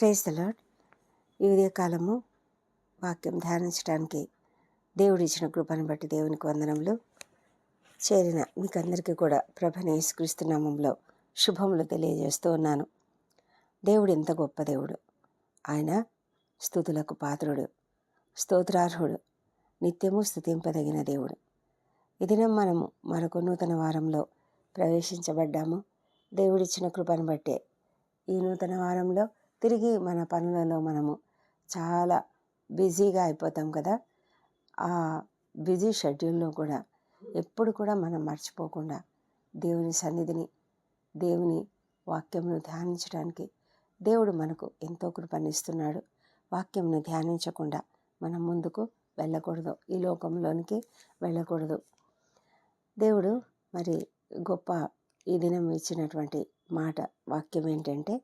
Praise the Lord ఈ ఉదయకాలము వాక్యం ధ్యానించడానికి దేవుడు ఇచ్చిన కృపను బట్టి దేవునికి వందనంలో చేరిన మీకు అందరికీ కూడా ప్రభని యేసుక్రీస్తునామంలో శుభములు తెలియజేస్తూ ఉన్నాను. దేవుడు ఎంత గొప్ప దేవుడు. ఆయన స్థుతులకు పాత్రుడు స్తోత్రార్హుడు నిత్యము స్థుతింపదగిన దేవుడు. ఇదినం మనము మరొక నూతన వారంలో ప్రవేశించబడ్డాము. దేవుడిచ్చిన కృపను బట్టే ఈ నూతన వారంలో తిరిగి మన పనులలో మనము చాలా బిజీగా అయిపోతాం కదా. ఆ బిజీ షెడ్యూల్లో కూడా ఎప్పుడు కూడా మనం మర్చిపోకుండా దేవుని సన్నిధిని దేవుని వాక్యంను ధ్యానించడానికి దేవుడు మనకు ఎంతో కృపనిస్తున్నాడు. వాక్యంను ధ్యానించకుండా మనం ముందుకు వెళ్ళకూడదు. ఈ లోకంలోనికి వెళ్ళకూడదు. దేవుడు మరి గొప్ప ఈ దినం ఇచ్చినటువంటి మాట వాక్యం ఏంటంటే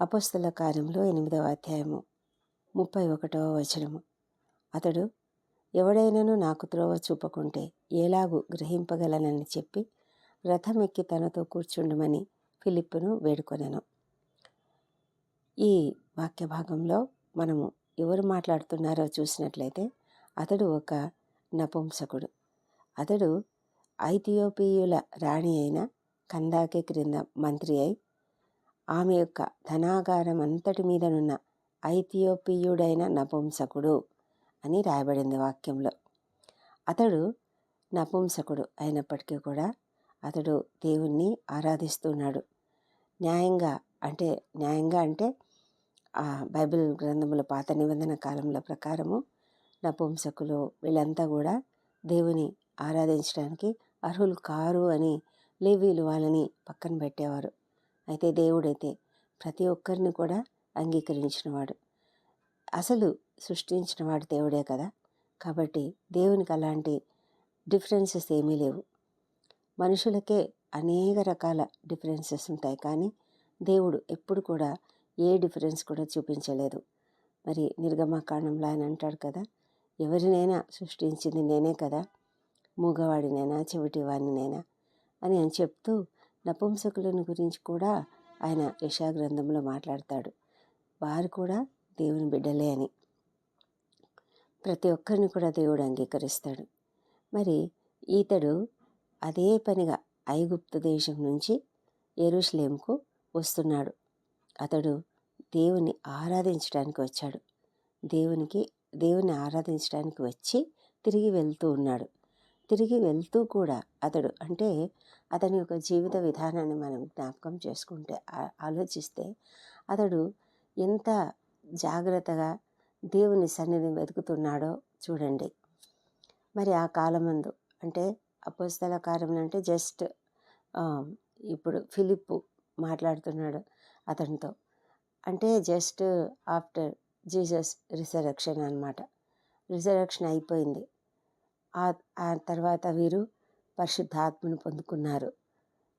అపస్తుల కార్యంలో ఎనిమిదవ అధ్యాయము ముప్పై ఒకటవ వచనము. అతడు ఎవడైనను నాకు త్రోవ చూపకుంటే ఎలాగూ గ్రహింపగలనని చెప్పి రథమెక్కి తనతో కూర్చుండమని ఫిలిప్పును వేడుకొనెను. ఈ వాక్య భాగంలో మనము ఎవరు మాట్లాడుతున్నారో చూసినట్లయితే అతడు ఒక నపుంసకుడు. అతడు ఐథియోపియుల రాణి అయిన కందాకే క్రింద మంత్రి అయి ఆమె యొక్క ధనాగారం అంతటి మీదనున్న ఐథియోపియుడైన నపుంసకుడు అని రాయబడింది వాక్యంలో. అతడు నపుంసకుడు అయినప్పటికీ కూడా అతడు దేవుణ్ణి ఆరాధిస్తున్నాడు. న్యాయంగా అంటే న్యాయంగా అంటే ఆ బైబిల్ గ్రంథముల పాత నిబంధన కాలంలో ప్రకారము నపుంసకులు వీళ్ళంతా కూడా దేవుని ఆరాధించడానికి అర్హులు కారు అని లేవీలు వాళ్ళని పక్కన పెట్టేవారు. అయితే దేవుడైతే ప్రతి ఒక్కరిని కూడా అంగీకరించినవాడు. అసలు సృష్టించినవాడు దేవుడే కదా. కాబట్టి దేవునికి అలాంటి డిఫరెన్సెస్ ఏమీ లేవు. మనుషులకే అనేక రకాల డిఫరెన్సెస్ ఉంటాయి. కానీ దేవుడు ఎప్పుడు కూడా ఏ డిఫరెన్స్ కూడా చూపించలేదు. మరి నిర్గమకాండంలో ఆయన అంటాడు కదా ఎవరినైనా సృష్టించింది నేనే కదా. మూగవాడినైనా చెవిటివాడినైనా అని అని చెప్తూ నపుంసకులను గురించి కూడా ఆయన యశా గ్రంథంలో మాట్లాడతాడు. వారు కూడా దేవుని బిడ్డలే అని. ప్రతి ఒక్కరిని కూడా దేవుడు అంగీకరిస్తాడు. మరి ఈతడు అదే పనిగా ఐగుప్తు దేశం నుంచి ఎరుషలేంకు వస్తున్నాడు. అతడు దేవుని ఆరాధించడానికి వచ్చాడు. దేవునికి దేవుని ఆరాధించడానికి వచ్చి తిరిగి వెళ్తూ ఉన్నాడు. తిరిగి వెళ్తూ కూడా అతడు అంటే అతని యొక్క జీవిత విధానాన్ని మనం జ్ఞాపకం చేసుకుంటే ఆలోచిస్తే అతడు ఎంత జాగ్రత్తగా దేవుని సన్నిధిని వెతుకుతున్నాడో చూడండి. మరి ఆ కాలమందు అంటే అపోస్తల కార్యం అంటే జస్ట్ ఇప్పుడు ఫిలిప్ మాట్లాడుతున్నాడు అతనితో. అంటే జస్ట్ ఆఫ్టర్ జీసస్ రిజరక్షన్ అనమాట రిజరక్షన్ అయిపోయింది. ఆ తర్వాత వీరు పరిశుద్ధాత్మను పొందుకున్నారు.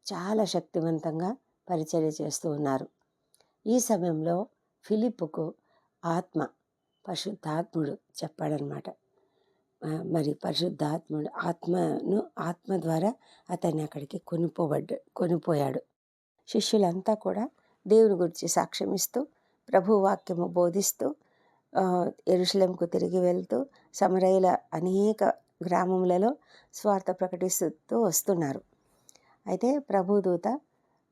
చాలా శక్తివంతంగా పరిచర్య చేస్తూ ఉన్నారు. ఈ సమయంలో ఫిలిప్పుకు ఆత్మ పరిశుద్ధాత్ముడు చెప్పాడనమాట. మరి పరిశుద్ధాత్ముడు ఆత్మను ఆత్మ ద్వారా అతన్ని అక్కడికి కొనిపోబడ్డ కొనిపోయాడు. శిష్యులంతా కూడా దేవుని గురించి సాక్ష్యం ఇస్తూ ప్రభు వాక్యము బోధిస్తూ ఎరుశలంకు తిరిగి వెళ్తూ సమరయ్యల అనేక గ్రామములలో స్వార్థ ప్రకటిస్తూ వస్తున్నారు. అయితే ప్రభుదూత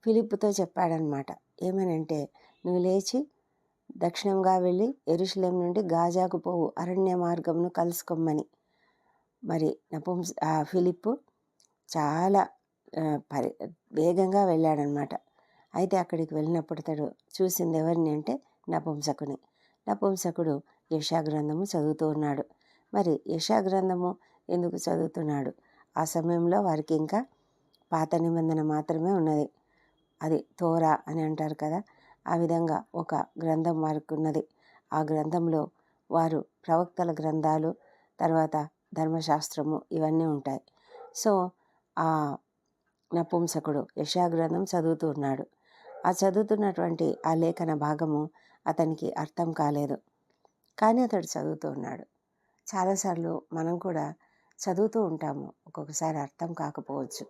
ఫిలిప్పుతో చెప్పాడనమాట ఏమనంటే నువ్వు లేచి దక్షిణంగా వెళ్ళి ఎరుశలేం నుండి గాజాకు పోవు అరణ్య మార్గంను కలుసుకోమని. మరి నపుంస ఫిలిప్పు చాలా పరి వేగంగా వెళ్ళాడనమాట అయితే అక్కడికి వెళ్ళినప్పుడు తడు చూసింది ఎవరిని అంటే నపుంసకుని. నపుంసకుడు యశాగ్రంథము చదువుతూ ఉన్నాడు. మరి యశాగ్రంథము ఎందుకు చదువుతున్నాడు? ఆ సమయంలో వారికి ఇంకా పాత నిబంధన మాత్రమే ఉన్నది. అది తోరా అని అంటారు కదా? ఆ విధంగా ఒక గ్రంథం వారికి ఉన్నది. ఆ గ్రంథంలో వారు ప్రవక్తల గ్రంథాలు తర్వాత ధర్మశాస్త్రము ఇవన్నీ ఉంటాయి. సో ఆ నపుంసకుడు యశాగ్రంథం చదువుతూ ఉన్నాడు. ఆ చదువుతున్నటువంటి ఆ లేఖన భాగము అతనికి అర్థం కాలేదు. కానీ అతడు చదువుతూ ఉన్నాడు. చాలాసార్లు మనం కూడా చదువుతూ ఉంటాము. ఒక్కొక్కసారి అర్థం కాకపోవచ్చు.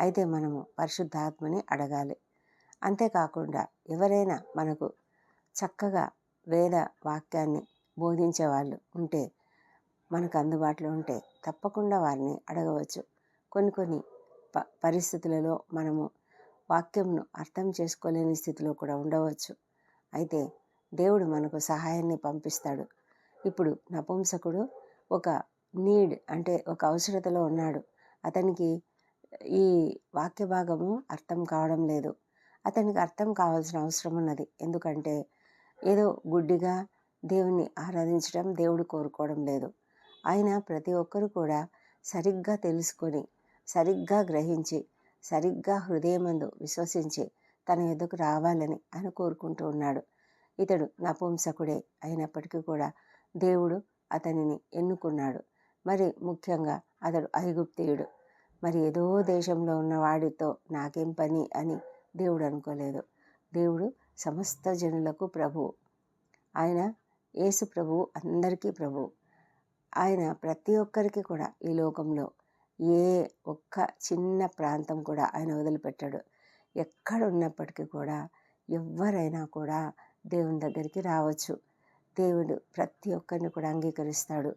అయితే మనము పరిశుద్ధాత్మని అడగాలి. అంతేకాకుండా ఎవరైనా మనకు చక్కగా వేద వాక్యాన్ని బోధించే వాళ్ళు ఉంటే మనకు అందుబాటులో ఉంటే తప్పకుండా వారిని అడగవచ్చు. కొన్ని కొన్ని ప పరిస్థితులలో మనము వాక్యంను అర్థం చేసుకోలేని స్థితిలో కూడా ఉండవచ్చు. అయితే దేవుడు మనకు సహాయాన్ని పంపిస్తాడు. ఇప్పుడు నపుంసకుడు ఒక నీడ్ అంటే ఒక అవసరతలో ఉన్నాడు. అతనికి ఈ వాక్య భాగము అర్థం కావడం లేదు. అతనికి అర్థం కావాల్సిన అవసరం ఉన్నది. ఎందుకంటే ఏదో గుడ్డిగా దేవుణ్ణి ఆరాధించడం దేవుడు కోరుకోవడం లేదు. ఆయన ప్రతి ఒక్కరు కూడా సరిగ్గా తెలుసుకొని సరిగ్గా గ్రహించి సరిగ్గా హృదయమందు విశ్వసించి తన ఎదుకు రావాలని ఆయన కోరుకుంటూ ఉన్నాడు. ఇతడు నపుంసకుడే అయినప్పటికీ కూడా దేవుడు అతనిని ఎన్నుకున్నాడు. మరి ముఖ్యంగా అతడు ఐగుప్తీయుడు. మరి ఏదో దేశంలో ఉన్న వాడితో నాకేం పని అని దేవుడు అనుకోలేదు. దేవుడు సమస్త జనులకు ప్రభువు ఆయన యేసు ప్రభువు అందరికీ ప్రభువు ఆయన ప్రతి ఒక్కరికి కూడా ఈ లోకంలో ఏ ఒక్క చిన్న ప్రాంతం కూడా ఆయన వదిలిపెట్టాడు. ఎక్కడ ఉన్నప్పటికీ కూడా ఎవరైనా కూడా దేవుని దగ్గరికి రావచ్చు. దేవుడు ప్రతి ఒక్కరిని కూడా అంగీకరిస్తాడు.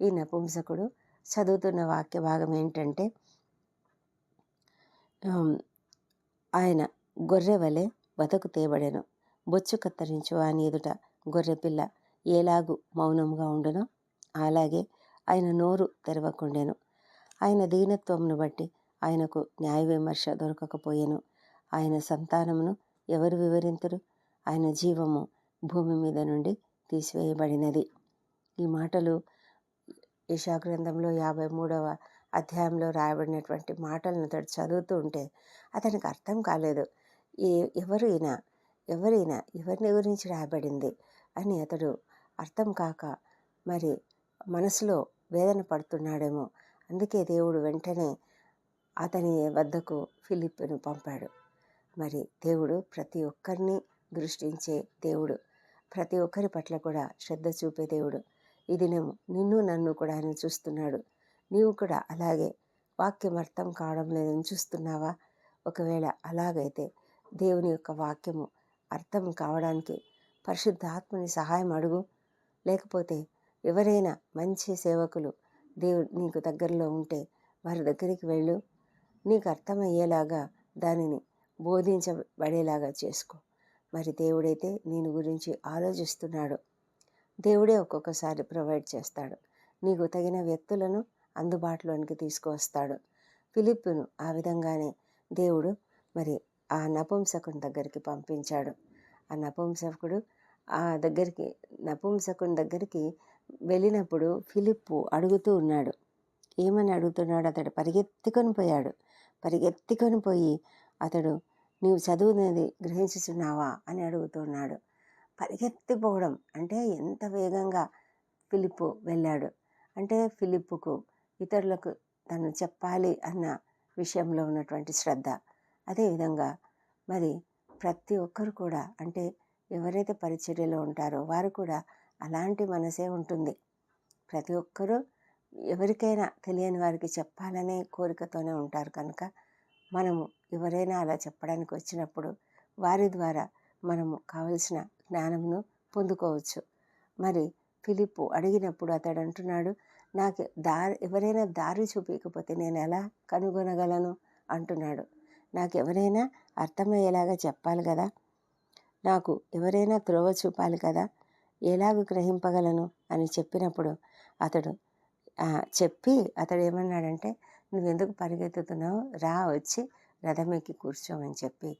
ఈ నపుంసకుడు చదువుతున్న వాక్య భాగం ఏంటంటే ఆయన గొర్రె వలె బతుకు తేబడెను. బొచ్చు కత్తరించు అని ఎదుట గొర్రెపిల్ల ఏలాగు మౌనంగా ఉండునో? అలాగే ఆయన నోరు తెరవకుండెను. ఆయన దీనత్వమును బట్టి ఆయనకు న్యాయ విమర్శ దొరకకపోయెను. ఆయన సంతానమును ఎవరు వివరింతురు? ఆయన జీవము భూమి మీద నుండి తీసివేయబడినది. ఈ మాటలు గ్రంథంలో యాభై మూడవ అధ్యాయంలో రాయబడినటువంటి మాటలను అతడు చదువుతూ ఉంటే అతనికి అర్థం కాలేదు. ఏ ఎవరైనా ఎవరైనా ఎవరిని గురించి రాయబడింది? అని అతడు అర్థం కాక మరి మనసులో వేదన పడుతున్నాడేమో. అందుకే దేవుడు వెంటనే అతని వద్దకు ఫిలిప్ను పంపాడు. మరి దేవుడు ప్రతి ఒక్కరిని దృష్టించే దేవుడు ప్రతి ఒక్కరి పట్ల కూడా శ్రద్ధ చూపే దేవుడు. ఈ దినము నిన్ను నన్ను కూడా ఆయన చూస్తున్నాడు. నీవు కూడా అలాగే వాక్యం అర్థం కావడం లేదని చూస్తున్నావా? ఒకవేళ అలాగైతే దేవుని యొక్క వాక్యము అర్థం కావడానికి పరిశుద్ధాత్మని సహాయం అడుగు. లేకపోతే ఎవరైనా మంచి సేవకులు దేవుడు నీకు దగ్గరలో ఉంటే వారి దగ్గరికి వెళ్ళు. నీకు అర్థమయ్యేలాగా దానిని బోధించబడేలాగా చేసుకో. మరి దేవుడైతే నేను గురించి ఆలోచిస్తున్నాడు. దేవుడే ఒక్కొక్కసారి ప్రొవైడ్ చేస్తాడు. నీకు తగిన వ్యక్తులను అందుబాటులోనికి తీసుకువస్తాడు. ఫిలిప్పును ఆ విధంగానే దేవుడు మరి ఆ నపుంసకుని దగ్గరికి పంపించాడు. ఆ నపుంసకుడు ఆ దగ్గరికి నపుంసకుని దగ్గరికి వెళ్ళినప్పుడు ఫిలిప్పు అడుగుతూ ఉన్నాడు. ఏమని అడుగుతున్నాడు? అతడు పరిగెత్తుకొని పోయాడు. పరిగెత్తుకొని పోయి అతడు నీవు చదువునేది గ్రహించుచున్నావా? అని అడుగుతున్నాడు పరిగెత్తిపోవడం. అంటే ఎంత వేగంగా ఫిలిప్పు వెళ్ళాడు. అంటే ఫిలిప్పుకు ఇతరులకు తను చెప్పాలి అన్న విషయంలో ఉన్నటువంటి శ్రద్ధ. అదేవిధంగా మరి ప్రతి ఒక్కరు కూడా అంటే ఎవరైతే పరిచర్యలో ఉంటారో వారు కూడా అలాంటి మనసే ఉంటుంది. ప్రతి ఒక్కరూ ఎవరికైనా తెలియని వారికి చెప్పాలనే కోరికతోనే ఉంటారు కనుక మనము ఎవరైనా అలా చెప్పడానికి వచ్చినప్పుడు వారి ద్వారా మనము కావలసిన జ్ఞానమును పొందుకోవచ్చు. మరి ఫిలిప్పు అడిగినప్పుడు అతడు అంటున్నాడు నాకు దారి ఎవరైనా దారి చూపించకపోతే నేను ఎలా కనుగొనగలను? అంటున్నాడు. నాకు ఎవరైనా అర్థమయ్యేలాగా చెప్పాలి కదా? నాకు ఎవరైనా త్రోవ చూపాలి కదా? ఎలాగ గ్రహింపగలను? అని చెప్పినప్పుడు అతడు చెప్పి అతడు ఏమన్నాడంటే నువ్వెందుకు పరిగెత్తుతున్నావు? రా వచ్చి రథం ఎక్కి కూర్చోమని చెప్పి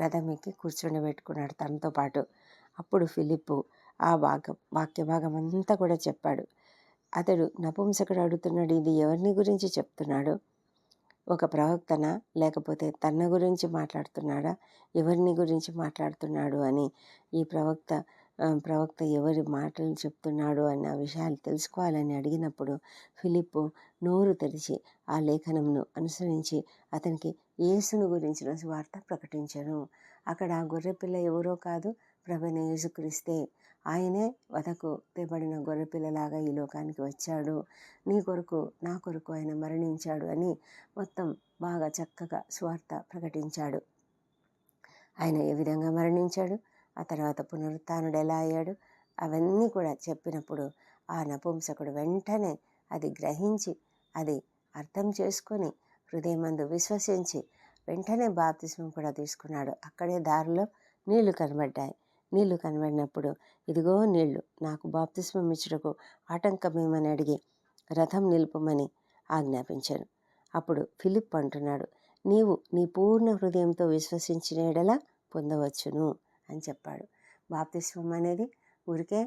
రథం ఎక్కి కూర్చుండబెట్టుకున్నాడు తనతో పాటు. అప్పుడు ఫిలిప్పు ఆ భాగం వాక్య భాగం అంతా కూడా చెప్పాడు. అతడు నపుంసకుడు అడుగుతున్నాడు ఇది ఎవరిని గురించి చెప్తున్నాడు? ఒక ప్రవక్తన? లేకపోతే తన గురించి మాట్లాడుతున్నాడా? ఎవరిని గురించి మాట్లాడుతున్నాడు? అని ఈ ప్రవక్త ప్రవక్త ఎవరి మాటలు చెప్తున్నాడు అన్న విషయాలు తెలుసుకోవాలని అడిగినప్పుడు ఫిలిప్పు నోరు తెరిచి ఆ లేఖనంను అనుసరించి అతనికి యేసును గురించిన వార్త ప్రకటించను. అక్కడ గొర్రెపిల్ల ఎవరో కాదు ప్రభైన యేసుక్రీస్తే ఆయనే వదకు తెబడిన గొర్రెపిల్లలాగా ఈ లోకానికి వచ్చాడు. నీ కొరకు నా కొరకు ఆయన మరణించాడు అని మొత్తం బాగా చక్కగా స్వార్థ ప్రకటించాడు. ఆయన ఏ విధంగా మరణించాడు? ఆ తర్వాత పునరుత్థానుడు ఎలా అయ్యాడు? అవన్నీ కూడా చెప్పినప్పుడు ఆ నపుంసకుడు వెంటనే అది గ్రహించి అది అర్థం చేసుకొని హృదయమందు విశ్వసించి వెంటనే బాప్తిస్మం కూడా తీసుకున్నాడు. అక్కడే దారిలో నీళ్ళు కనబడ్డాయి. నీళ్ళు కనబడినప్పుడు ఇదిగో నీళ్ళు నాకు బాప్తిస్మం ఇచ్చుటకు ఆటంకమేమని అడిగి రథం నిలుపమని ఆజ్ఞాపించాను. అప్పుడు ఫిలిప్ అంటున్నాడు నీవు నీ పూర్ణ హృదయంతో విశ్వసించిన ఎడలా పొందవచ్చును అని చెప్పాడు. బాప్తిస్మం అనేది ఊరికే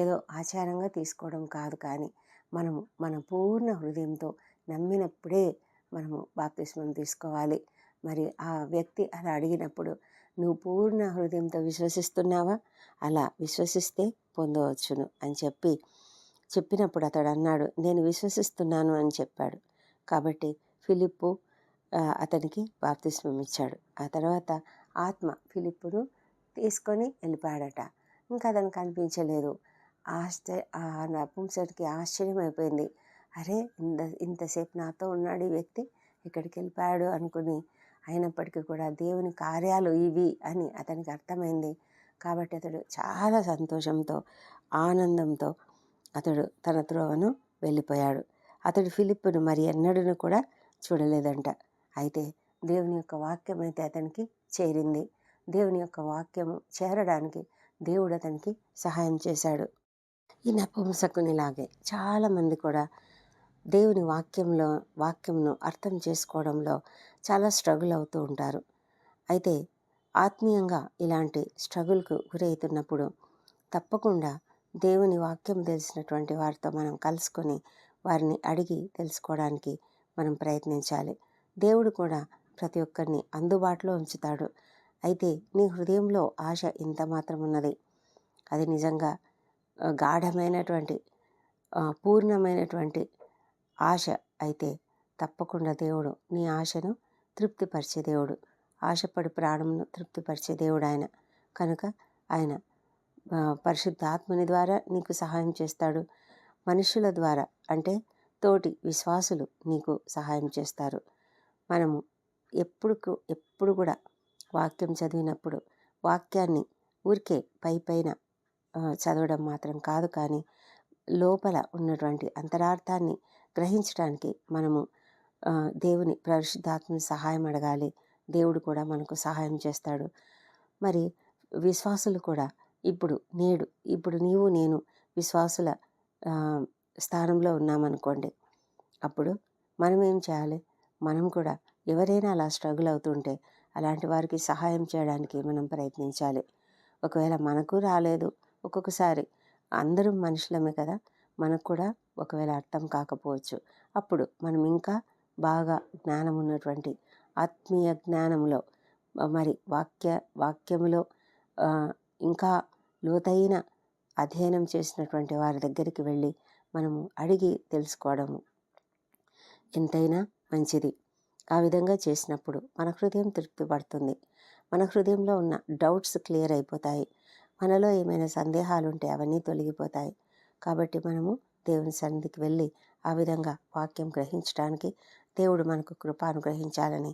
ఏదో ఆచారంగా తీసుకోవడం కాదు కానీ మనము మన పూర్ణ హృదయంతో నమ్మినప్పుడే మనము బాప్తిస్మం తీసుకోవాలి. మరి ఆ వ్యక్తి అలా అడిగినప్పుడు నువ్వు పూర్ణ హృదయంతో విశ్వసిస్తున్నావా? అలా విశ్వసిస్తే పొందవచ్చును అని చెప్పి చెప్పినప్పుడు అతడు అన్నాడు నేను విశ్వసిస్తున్నాను అని చెప్పాడు. కాబట్టి ఫిలిప్పు అతనికి బాప్తిస్మం ఇచ్చాడు. ఆ తర్వాత ఆత్మ ఫిలిప్పును తీసుకొని వెళ్ళిపోయాడట. ఇంకా అతను కనిపించలేదు. ఆశ్చర్య ఆ నపుంసడికి ఆశ్చర్యం అయిపోయింది. అరే ఇంత ఇంతసేపు నాతో ఉన్నాడు ఈ వ్యక్తి ఇక్కడికి వెళ్ళిపోయాడు? అనుకుని అయినప్పటికీ కూడా దేవుని కార్యాలు ఇవి అని అతనికి అర్థమైంది. కాబట్టి అతడు చాలా సంతోషంతో ఆనందంతో అతడు తన త్రోవను వెళ్ళిపోయాడు. అతడు ఫిలిప్పును మరి ఎన్నడూను కూడా చూడలేదంట. అయితే దేవుని యొక్క వాక్యం అయితే అతనికి చేరింది. దేవుని యొక్క వాక్యము చేరడానికి దేవుడు అతనికి సహాయం చేశాడు. ఈ నపుంసకునిలాగే చాలామంది కూడా దేవుని వాక్యంలో వాక్యంను అర్థం చేసుకోవడంలో చాలా స్ట్రగుల్ అవుతూ ఉంటారు. అయితే ఆత్మీయంగా ఇలాంటి స్ట్రగుల్కు గురవుతున్నప్పుడు తప్పకుండా దేవుని వాక్యం తెలిసినటువంటి వారితో మనం కలుసుకొని వారిని అడిగి తెలుసుకోవడానికి మనం ప్రయత్నించాలి. దేవుడు కూడా ప్రతి ఒక్కరిని అందుబాటులో ఉంచుతాడు. అయితే నీ హృదయంలో ఆశ ఇంత మాత్రం ఉన్నది. అది నిజంగా గాఢమైనటువంటి పూర్ణమైనటువంటి ఆశ అయితే తప్పకుండా దేవుడు నీ ఆశను తృప్తిపరిచే దేవుడు. ఆశపడి ప్రాణంను తృప్తిపరిచే దేవుడు ఆయన కనుక ఆయన పరిశుద్ధాత్మని ద్వారా నీకు సహాయం చేస్తాడు. మనుషుల ద్వారా అంటే తోటి విశ్వాసులు నీకు సహాయం చేస్తారు. మనము ఎప్పుడు ఎప్పుడు కూడా వాక్యం చదివినప్పుడు వాక్యాన్ని ఊరికే పై పైన చదవడం మాత్రం కాదు కానీ లోపల ఉన్నటువంటి అంతరార్థాన్ని గ్రహించడానికి మనము దేవుని పరిశుద్ధాత్మని సహాయం అడగాలి. దేవుడు కూడా మనకు సహాయం చేస్తాడు. మరి విశ్వాసులు కూడా ఇప్పుడు నేడు ఇప్పుడు నీవు నేను విశ్వాసుల స్థానంలో ఉన్నామనుకోండి అప్పుడు మనం ఏం చేయాలి? మనం కూడా ఎవరైనా అలా స్ట్రగుల్ అవుతుంటే అలాంటి వారికి సహాయం చేయడానికి మనం ప్రయత్నించాలి. ఒకవేళ మనకు రాలేదు ఒక్కొక్కసారి అందరం మనుషులమే కదా మనకు కూడా ఒకవేళ అర్థం కాకపోవచ్చు. అప్పుడు మనం ఇంకా బాగా జ్ఞానం ఉన్నటువంటి ఆత్మీయ జ్ఞానంలో మరి వాక్య వాక్యములో ఇంకా లోతైన అధ్యయనం చేసినటువంటి వారి దగ్గరికి వెళ్ళి మనము అడిగి తెలుసుకోవడము ఎంతైనా మంచిది. ఆ విధంగా చేసినప్పుడు మన హృదయం తృప్తి పడుతుంది. మన హృదయంలో ఉన్న డౌట్స్ క్లియర్ అయిపోతాయి. మనలో ఏమైనా సందేహాలు ఉంటే అవన్నీ తొలగిపోతాయి. కాబట్టి మనము దేవుని సన్నిధికి వెళ్ళి ఆ విధంగా వాక్యం గ్రహించడానికి దేవుడు మనకు కృప అనుగ్రహించాలని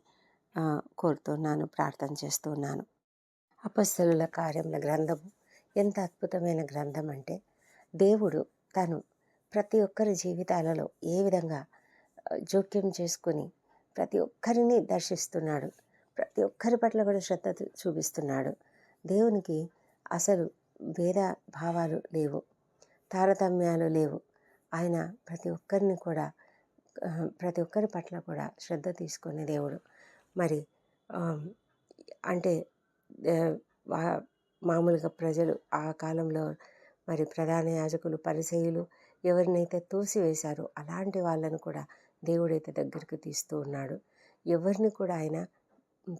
కోరుతున్నాను ప్రార్థన చేస్తున్నాను. అపస్సుల కార్యముల గ్రంథము ఎంత అద్భుతమైన గ్రంథం అంటే దేవుడు తను ప్రతి ఒక్కరి జీవితాలలో ఏ విధంగా జోక్యం చేసుకుని ప్రతి ఒక్కరిని దర్శిస్తున్నాడు. ప్రతి ఒక్కరి పట్ల కూడా శ్రద్ధ చూపిస్తున్నాడు. దేవునికి అసలు భేద భావాలు లేవు తారతమ్యాలు లేవు. ఆయన ప్రతి ఒక్కరిని కూడా ప్రతి ఒక్కరి పట్ల కూడా శ్రద్ధ తీసుకునే దేవుడు. మరి అంటే వా- మామూలుగా ప్రజలు ఆ కాలంలో మరి ప్రధాన యాజకులు పరిసయులు ఎవరినైతే తోసివేశారో అలాంటి వాళ్ళను కూడా దేవుడైతే దగ్గరికి తీస్తూ ఉన్నాడు. ఎవరిని కూడా ఆయన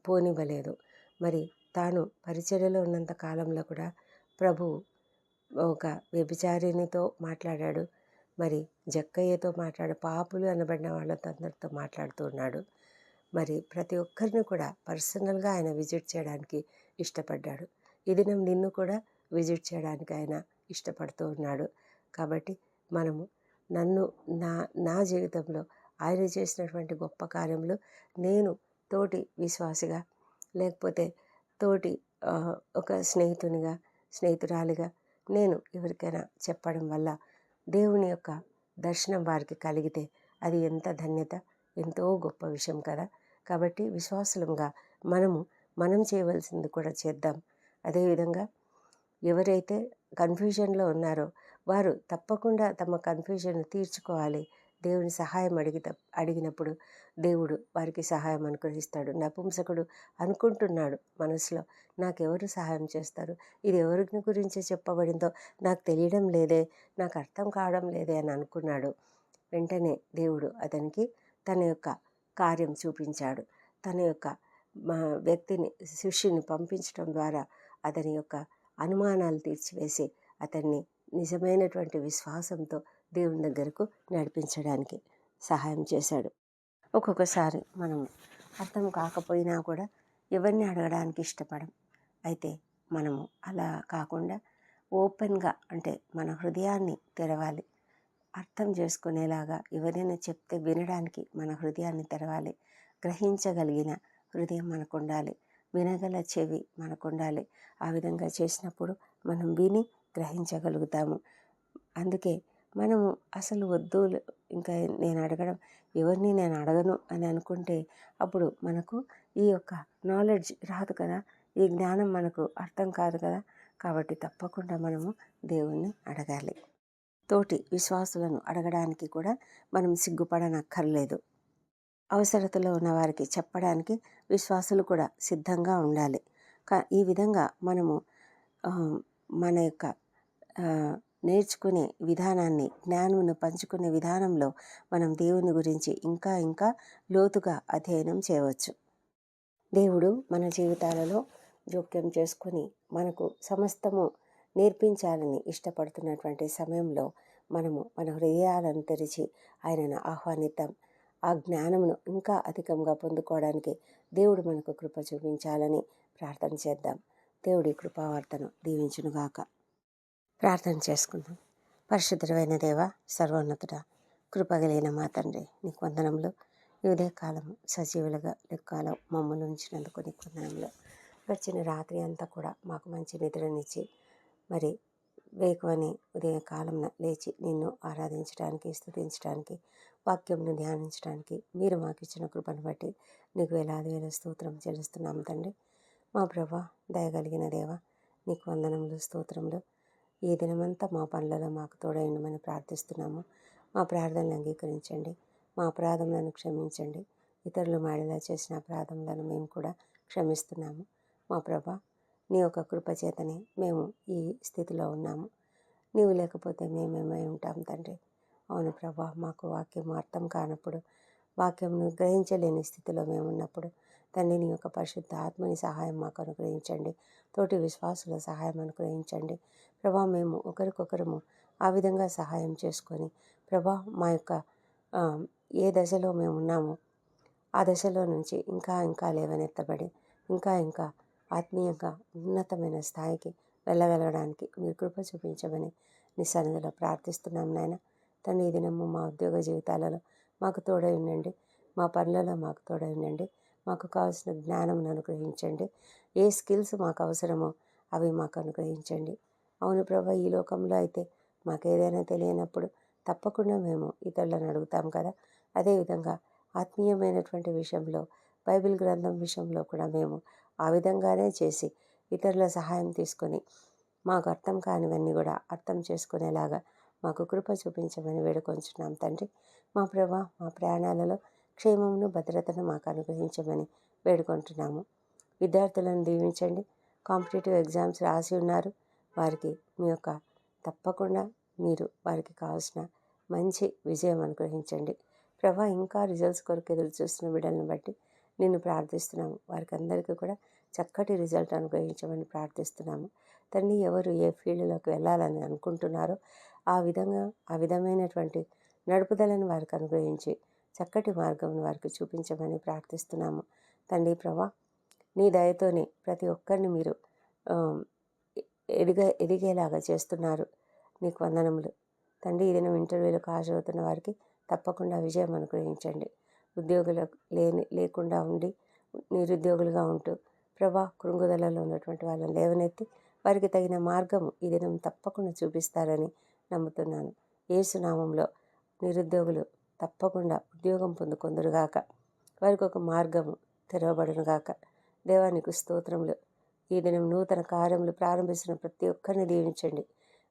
పోనివ్వలేదు. మరి తాను పరిచర్యలో ఉన్నంత కాలంలో కూడా ప్రభు ఒక వ్యభిచారినితో మాట్లాడాడు. మరి జక్కయ్యతో మాట్లాడు పాపులు అనబడిన వాళ్ళతో అందరితో మాట్లాడుతూ ఉన్నాడు. మరి ప్రతి ఒక్కరిని కూడా పర్సనల్గా ఆయన విజిట్ చేయడానికి ఇష్టపడ్డాడు. ఈ దినం నిన్ను కూడా విజిట్ చేయడానికి ఆయన ఇష్టపడుతూ ఉన్నాడు. కాబట్టి మనము నన్ను నా నా జీవితంలో ఆయన చేసినటువంటి గొప్ప కార్యములు నేను తోటి విశ్వాసిగా లేకపోతే తోటి ఒక స్నేహితునిగా స్నేహితురాలిగా నేను ఎవరికైనా చెప్పడం వల్ల దేవుని యొక్క దర్శనం వారికి కలిగితే అది ఎంత ధన్యత ఎంతో గొప్ప విషయం కదా. కాబట్టి విశ్వాసులంగా మనము మనం చేయవలసింది కూడా చేద్దాం. అదేవిధంగా ఎవరైతే కన్ఫ్యూజన్లో ఉన్నారో వారు తప్పకుండా తమ కన్ఫ్యూజన్ తీర్చుకోవాలి. దేవుని సహాయం అడిగి అడిగినప్పుడు దేవుడు వారికి సహాయం అనుగ్రహిస్తాడు. నపుంసకుడు అనుకుంటున్నాడు మనసులో నాకెవరు సహాయం చేస్తారు? ఇది ఎవరి గురించి చెప్పబడిందో? నాకు తెలియడం లేదే నాకు అర్థం కావడం లేదే అని అనుకున్నాడు. వెంటనే దేవుడు అతనికి తన యొక్క కార్యం చూపించాడు. తన యొక్క మా వ్యక్తిని శిష్యుని పంపించడం ద్వారా అతని యొక్క అనుమానాలు తీర్చివేసి అతన్ని నిజమైనటువంటి విశ్వాసంతో దేవుని దగ్గరకు నడిపించడానికి సహాయం చేశాడు. ఒక్కొక్కసారి మనం అర్థం కాకపోయినా కూడా ఎవరిని అడగడానికి ఇష్టపడం. అయితే మనము అలా కాకుండా ఓపెన్గా అంటే మన హృదయాన్ని తెరవాలి. అర్థం చేసుకునేలాగా ఎవరైనా చెప్తే వినడానికి మన హృదయాన్ని తెరవాలి. గ్రహించగలిగిన హృదయం మనకు ఉండాలి వినగల చెవి మనకు ఉండాలి ఆ విధంగా చేసినప్పుడు మనం విని గ్రహించగలుగుతాము. అందుకే మనము అసలు వద్దు ఇంకా నేను అడగడం ఎవరిని నేను అడగను అని అనుకుంటే అప్పుడు మనకు ఈ యొక్క నాలెడ్జ్ రాదు కదా. ఈ జ్ఞానం మనకు అర్థం కాదు కదా. కాబట్టి తప్పకుండా మనము దేవుణ్ణి అడగాలి. తోటి విశ్వాసులను అడగడానికి కూడా మనం సిగ్గుపడనక్కర్లేదు. అవసరతలో ఉన్న వారికి చెప్పడానికి విశ్వాసులు కూడా సిద్ధంగా ఉండాలి. కా ఈ విధంగా మనము మన యొక్క నేర్చుకునే విధానాన్ని జ్ఞానమును పంచుకునే విధానంలో మనం దేవుని గురించి ఇంకా ఇంకా లోతుగా అధ్యయనం చేయవచ్చు. దేవుడు మన జీవితాలలో జోక్యం చేసుకొని మనకు సమస్తము నేర్పించాలని ఇష్టపడుతున్నటువంటి సమయంలో మనము మన హృదయాలను తెరిచి ఆయనను ఆహ్వానిద్దాం. ఆ జ్ఞానమును ఇంకా అధికంగా పొందుకోవడానికి దేవుడు మనకు కృప చూపించాలని ప్రార్థన చేద్దాం. దేవుడి కృపావార్తను దీవించునుగాక. ప్రార్థన చేసుకుందాం. పరిశుద్ధమైన దేవ సర్వోన్నతుడ కృపగలిగిన మా తండ్రి నీకు వందనములు. ఈ ఉదయకాలం సజీవులుగా లెక్కాలం మమ్మల్ని ఉంచినందుకు నీకు వందనములు. గడిచిన రాత్రి అంతా కూడా మాకు మంచి నిద్రనిచ్చి మరి వేకువని ఉదయకాలంన లేచి నిన్ను ఆరాధించడానికి స్థుతించడానికి వాక్యంను ధ్యానించడానికి మీరు మాకు ఇచ్చిన కృపను బట్టి నీకు వేలాది వేల స్తోత్రం చెల్లిస్తున్నాము తండ్రి. మా ప్రభా దయగలిగిన దేవ నీకు వందనములు స్తోత్రములు. ఈ దినమంతా మా పనులలో మాకు తోడైండమని ప్రార్థిస్తున్నాము. మా ప్రార్థనలు అంగీకరించండి. మా అపరాధములను క్షమించండి. ఇతరులు మాడిలా చేసిన అపరాధములను మేము కూడా క్షమిస్తున్నాము. మా ప్రభా నీ యొక్క కృపచేతనే మేము ఈ స్థితిలో ఉన్నాము. నీవు లేకపోతే మేమేమై ఉంటాం తండ్రి. అవును ప్రభా మాకు వాక్యం అర్థం కానప్పుడు వాక్యంను గ్రహించలేని స్థితిలో మేము ఉన్నప్పుడు తండ్రి నీ యొక్క పరిశుద్ధ ఆత్మని సహాయం మాకు అనుగ్రహించండి. తోటి విశ్వాసుల సహాయం అనుగ్రహించండి. ప్రభా మేము ఒకరికొకరము ఆ విధంగా సహాయం చేసుకొని ప్రభా మా యొక్క ఏ దశలో మేము ఉన్నామో ఆ దశలో నుంచి ఇంకా ఇంకా లేవనెత్తబడి ఇంకా ఇంకా ఆత్మీయంగా ఉన్నతమైన స్థాయికి వెళ్ళగలగడానికి మీరు కృప చూపించమని నీ సన్నిధిలో ప్రార్థిస్తున్నాం నాయన. తను ఈ దినము మా ఉద్యోగ జీవితాలలో మాకు తోడై ఉండండి. మా పనులలో మాకు తోడై ఉండండి. మాకు కావాల్సిన జ్ఞానం అనుగ్రహించండి. ఏ స్కిల్స్ మాకు అవసరమో అవి మాకు అనుగ్రహించండి. అవును ప్రభా ఈ లోకంలో అయితే మాకు ఏదైనా తెలియనప్పుడు తప్పకుండా మేము ఇతరులను అడుగుతాం కదా. అదేవిధంగా ఆత్మీయమైనటువంటి విషయంలో బైబిల్ గ్రంథం విషయంలో కూడా మేము ఆ విధంగానే చేసి ఇతరుల సహాయం తీసుకొని మాకు అర్థం కానివన్నీ కూడా అర్థం చేసుకునేలాగా మాకు కృప చూపించమని వేడుకొంచున్నాం తండ్రి. మా ప్రభా మా ప్రయాణాలలో క్షేమమును భద్రతను మాకు అనుగ్రహించమని వేడుకుంటున్నాము. విద్యార్థులను దీవించండి. కాంపిటేటివ్ ఎగ్జామ్స్ రాసి ఉన్నారు. వారికి మీ యొక్క తప్పకుండా మీరు వారికి కావాల్సిన మంచి విజయం అనుగ్రహించండి. ప్రభా ఇంకా రిజల్ట్స్ కొరకు ఎదురు చూస్తున్న బిడ్డలను బట్టి నిన్ను ప్రార్థిస్తున్నాము. వారికి అందరికీ కూడా చక్కటి రిజల్ట్ అనుగ్రహించమని ప్రార్థిస్తున్నాము. తండ్రి ఎవరు ఏ ఫీల్డ్లోకి వెళ్ళాలని అనుకుంటున్నారో ఆ విధంగా ఆ విధమైనటువంటి నడుపుదలను వారికి అనుగ్రహించి చక్కటి మార్గం వారికి చూపించమని ప్రార్థిస్తున్నాము. తండ్రి ప్రభా నీ దయతోనే ప్రతి ఒక్కరిని మీరు ఎదిగ ఎదిగేలాగా చేస్తున్నారు నీకు వందనములు. తండ్రి ఈ దినం ఇంటర్వ్యూలకు హాజరవుతున్న వారికి తప్పకుండా విజయం అనుగ్రహించండి. ఉద్యోగులకు లేని లేకుండా ఉండి నిరుద్యోగులుగా ఉంటూ ప్రభా కృంగుదలలో ఉన్నటువంటి వాళ్ళని లేవనెత్తి వారికి తగిన మార్గము ఈ దినం తప్పకుండా చూపిస్తారని నమ్ముతున్నాను. ఏసునామంలో నిరుద్యోగులు తప్పకుండా ఉద్యోగం పొందుకొందురుగాక. వారికి ఒక మార్గము తెరవబడునుగాక. దేవానికి స్తోత్రములు. ఈ దినం నూతన కార్యములు ప్రారంభిస్తున్న ప్రతి ఒక్కరిని దీవించండి.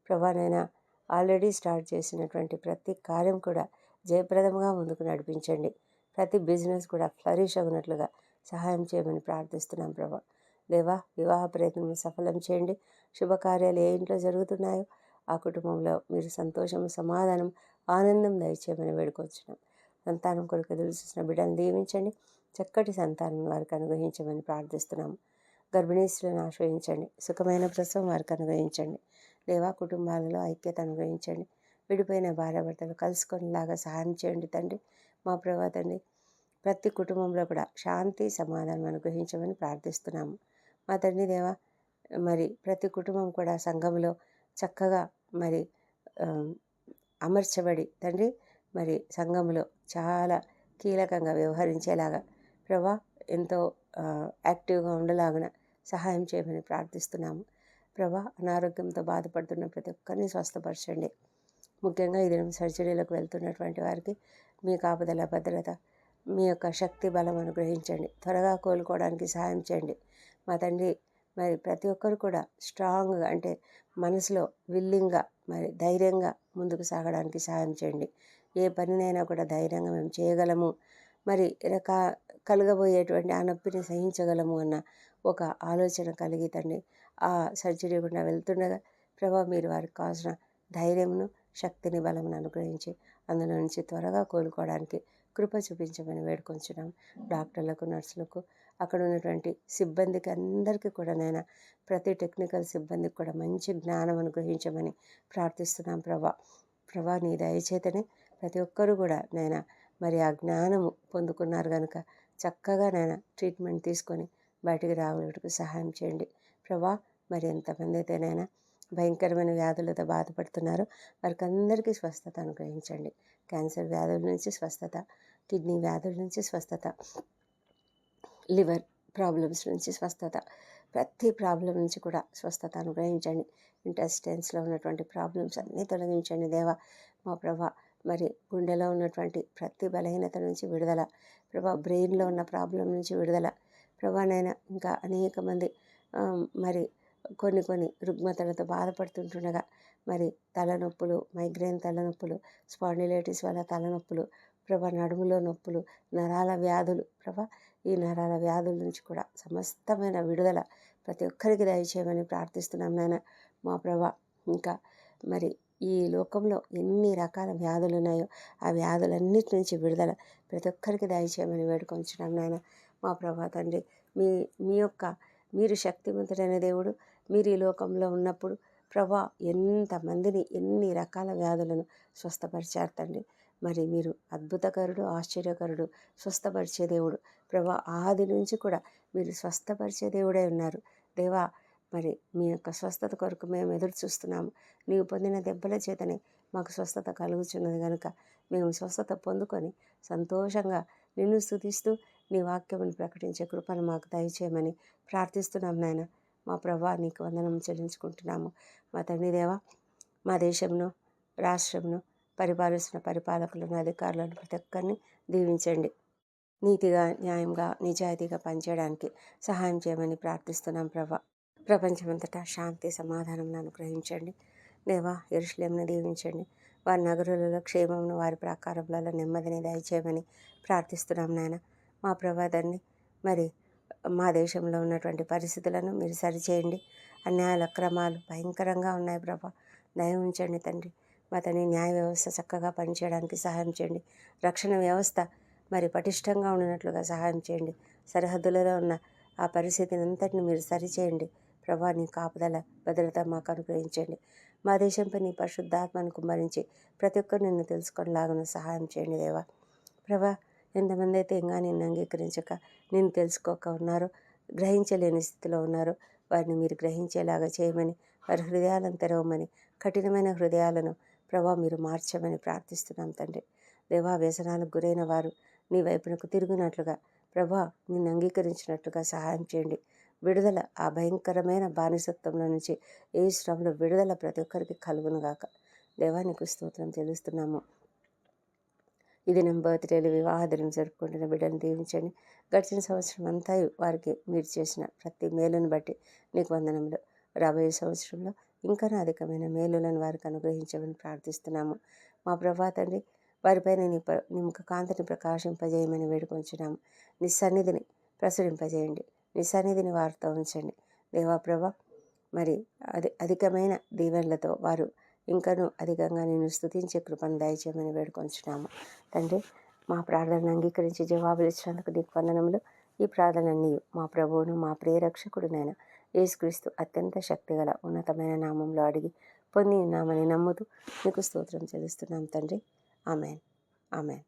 ప్రభానైనా ఆల్రెడీ స్టార్ట్ చేసినటువంటి ప్రతి కార్యం కూడా జయప్రదంగా ముందుకు నడిపించండి. ప్రతి బిజినెస్ కూడా ఫ్లరిష్ అవునట్లుగా సహాయం చేయమని ప్రార్థిస్తున్నాం ప్రభా. దేవా వివాహ ప్రయత్నం సఫలం చేయండి. శుభకార్యాలు ఏ ఇంట్లో జరుగుతున్నాయో ఆ కుటుంబంలో మీరు సంతోషం సమాధానం ఆనందం దయచేయమని వేడుకొచ్చున్నాం సంతానం కొరకు ఎదురు చూసిన బిడ్డను దీవించండి. చక్కటి సంతానం వారికి అనుగ్రహించమని ప్రార్థిస్తున్నాము. గర్భిణీశ్రులను ఆశ్రయించండి. సుఖమైన ప్రసవం వారికి అనుగ్రహించండి. దేవా కుటుంబాలలో ఐక్యత అనుగ్రహించండి. విడిపోయిన భార్యాభర్తలు కలుసుకునేలాగా సహాయం చేయండి తండ్రి. మా ప్రభా తండ్రి ప్రతి కుటుంబంలో కూడా శాంతి సమాధానం అనుగ్రహించమని ప్రార్థిస్తున్నాము. మా తండ్రి దేవా మరి ప్రతి కుటుంబం కూడా సంఘంలో చక్కగా మరి అమర్చబడి తండ్రి మరి సంఘంలో చాలా కీలకంగా వ్యవహరించేలాగా ప్రభా ఎంతో యాక్టివ్గా ఉండలాగిన సహాయం చేయమని ప్రార్థిస్తున్నాము. ప్రభా అనారోగ్యంతో బాధపడుతున్న ప్రతి ఒక్కరిని స్వస్థపరచండి. ముఖ్యంగా ఈ దినం సర్జరీలకు వెళ్తున్నటువంటి వారికి మీ కాపుదల భద్రత మీ యొక్క శక్తి బలం అనుగ్రహించండి. త్వరగా కోలుకోవడానికి సహాయం చేయండి. మా తండ్రి మరి ప్రతి ఒక్కరు కూడా స్ట్రాంగ్గా అంటే మనసులో విల్లింగ్గా మరి ధైర్యంగా ముందుకు సాగడానికి సహాయం చేయండి. ఏ పనినైనా కూడా ధైర్యంగా మేము చేయగలము. మరి రకా కలగబోయేటువంటి ఆ నొప్పిని సహించగలము అన్న ఒక ఆలోచన కలిగి తండ్రి ఆ సర్జరీ గుండా వెళ్తుండగా ప్రభా మీరు వారికి కావాల్సిన ధైర్యమును శక్తిని బలమును అనుగ్రహించి అందులో నుంచి త్వరగా కోలుకోవడానికి కృప చూపించమని వేడుకొంచున్నాం. డాక్టర్లకు నర్సులకు అక్కడ ఉన్నటువంటి సిబ్బందికి అందరికీ కూడా నేను ప్రతి టెక్నికల్ సిబ్బందికి కూడా మంచి జ్ఞానం అనుగ్రహించమని ప్రార్థిస్తున్నాం ప్రభా. ప్రభా నీ దయచేతనే ప్రతి ఒక్కరూ కూడా నేను మరి ఆ జ్ఞానము పొందుకున్నారు కనుక చక్కగా నేను ట్రీట్మెంట్ తీసుకొని బయటికి రావడానికి సహాయం చేయండి. ప్రభా మరి ఎంతమంది అయితే నైనా భయంకరమైన వ్యాధులతో బాధపడుతున్నారో వారికి అందరికీ స్వస్థత అనుగ్రహించండి. క్యాన్సర్ వ్యాధుల నుంచి స్వస్థత కిడ్నీ వ్యాధుల నుంచి స్వస్థత లివర్ ప్రాబ్లమ్స్ నుంచి స్వస్థత ప్రతి ప్రాబ్లం నుంచి కూడా స్వస్థత అనుగ్రహించండి. ఇంటెస్టైన్స్లో ఉన్నటువంటి ప్రాబ్లమ్స్ అన్నీ తొలగించండి దేవా. మా ప్రభా మరి గుండెలో ఉన్నటువంటి ప్రతి బలహీనత నుంచి విడుదల ప్రభా బ్రెయిన్లో ఉన్న ప్రాబ్లం నుంచి విడుదల. ప్రభానైనా ఇంకా అనేక మంది మరి కొన్ని కొన్ని రుగ్మతలతో బాధపడుతుంటుండగా మరి తలనొప్పులు మైగ్రేన్ తలనొప్పులు స్పాండిలైటిస్ వల్ల తలనొప్పులు ప్రభా నడుములో నొప్పులు నరాల వ్యాధులు ప్రభా ఈ నరాల వ్యాధుల నుంచి కూడా సమస్తమైన విడుదల ప్రతి ఒక్కరికి దయచేయమని ప్రార్థిస్తున్నాం నాయన. మా ప్రభా ఇంకా మరి ఈ లోకంలో ఎన్ని రకాల వ్యాధులు ఉన్నాయో ఆ వ్యాధులన్నిటి నుంచి విడుదల ప్రతి ఒక్కరికి దయచేయమని వేడుకొంచున్నాం నాయన. మా ప్రభా తండ్రి మీ మీ యొక్క మీరు శక్తివంతుడైన దేవుడు మీరు ఈ లోకంలో ఉన్నప్పుడు ప్రభా ఎంతమందిని ఎన్ని రకాల వ్యాధులను స్వస్థపరిచారు తండ్రి. మరి మీరు అద్భుతకరుడు ఆశ్చర్యకరుడు స్వస్థపరిచే దేవుడు. ప్రభా ఆది నుంచి కూడా మీరు స్వస్థపరిచే దేవుడే ఉన్నారు. దేవా మరి మీ యొక్క స్వస్థత కొరకు మేము ఎదురు చూస్తున్నాము. నీవు పొందిన దెబ్బల చేతనే మాకు స్వస్థత కలుగుచున్నది కనుక మేము స్వస్థత పొందుకొని సంతోషంగా నిన్ను స్థుతిస్తూ నీ వాక్యమును ప్రకటించే కృపను మాకు దయచేయమని ప్రార్థిస్తున్నాం నాయన. మా ప్రభా నీకు వందనం చెల్లించుకుంటున్నాము. మా తండ్రి దేవా మా దేశంను రాష్ట్రంను పరిపాలిస్తున్న పరిపాలకులను అధికారులను ప్రతి ఒక్కరిని దీవించండి. నీతిగా న్యాయంగా నిజాయితీగా పనిచేయడానికి సహాయం చేయమని ప్రార్థిస్తున్నాం ప్రభా. ప్రపంచమంతటా శాంతి సమాధానం అనుగ్రహించండి. దేవా ఎరుషులేంను దీవించండి. వారి నగరులలో క్షేమమును వారి ప్రాకారములలో నెమ్మదిని దయచేయమని ప్రార్థిస్తున్నాం నాయన. మా ప్రభాదాన్ని మరి మా దేశంలో ఉన్నటువంటి పరిస్థితులను మీరు సరిచేయండి. అన్యాయాలు అక్రమాలు భయంకరంగా ఉన్నాయి ప్రభా. దయ ఉంచండి తండ్రి. అతని న్యాయ వ్యవస్థ చక్కగా పనిచేయడానికి సహాయం చేయండి. రక్షణ వ్యవస్థ మరి పటిష్టంగా ఉండినట్లుగా సహాయం చేయండి. సరిహద్దులలో ఉన్న ఆ పరిస్థితిని అంతటిని మీరు సరిచేయండి. ప్రభా నీ కాపుదల భద్రత మాకు అనుగ్రహించండి. మా దేశంపై నీ పరిశుద్ధాత్మను కుమ్మరించి ప్రతి ఒక్కరు నిన్ను తెలుసుకునేలాగా సహాయం చేయండి దేవా. ప్రభా ఎంతమంది అయితే ఇంకా నిన్ను అంగీకరించక నిన్ను తెలుసుకోక ఉన్నారో గ్రహించలేని స్థితిలో ఉన్నారో వారిని మీరు గ్రహించేలాగా చేయమని వారి హృదయాలను తెరవమని కఠినమైన హృదయాలను ప్రభా మీరు మార్చమని ప్రార్థిస్తున్నాం తండ్రి. దేవా వ్యసనాలకు గురైన వారు నీ వైపునకు తిరుగునట్లుగా. ప్రభా నిన్ను అంగీకరించినట్లుగా సహాయం చేయండి. విడుదల ఆ భయంకరమైన బానిసత్వంలో నుంచి ఏ శ్రమలో విడుదల ప్రతి ఒక్కరికి కలుగునుగాక దేవానికి స్తోత్రం చెల్లిస్తున్నాము. ఇది నేను బర్త్డేలు వివాహ దినం జరుపుకుంటున్న బిడ్డను దీవించండి. గడిచిన సంవత్సరం అంతా వారికి మీరు చేసిన ప్రతి మేలును బట్టి నీకు వందనములు. రాబోయే సంవత్సరంలో ఇంకా అధికమైన మేలులను వారికి అనుగ్రహించమని ప్రార్థిస్తున్నాము. మా ప్రభా తండ్రి వారిపైన నీ ప్ర నీ ముఖ కాంతిని ప్రకాశింపజేయమని వేడుకొంచున్నాము. నీ సన్నిధిని ప్రసరింపజేయండి. నీ సన్నిధిని వారితో ఉంచండి. దేవాప్రభ మరి అది అధికమైన దీవెనలతో వారు ఇంకనూ అధికంగా నేను స్తుతించే కృపను దయచేయమని వేడుకొంచున్నాము. తండ్రి మా ప్రార్థనను అంగీకరించి జవాబులు ఇచ్చినందుకు నీకు వందనములు. ఈ ప్రార్థనన్నీ మా ప్రభువును మా ప్రియరక్షకుడునైన యేసుక్రీస్తు అత్యంత శక్తిగల ఉన్నతమైన నామంలో అడిగి పొంది ఉన్నామని నమ్ముతూ మీకు స్తోత్రం చెల్లిస్తున్నాం తండ్రి. ఆమెన్. ఆమెన్.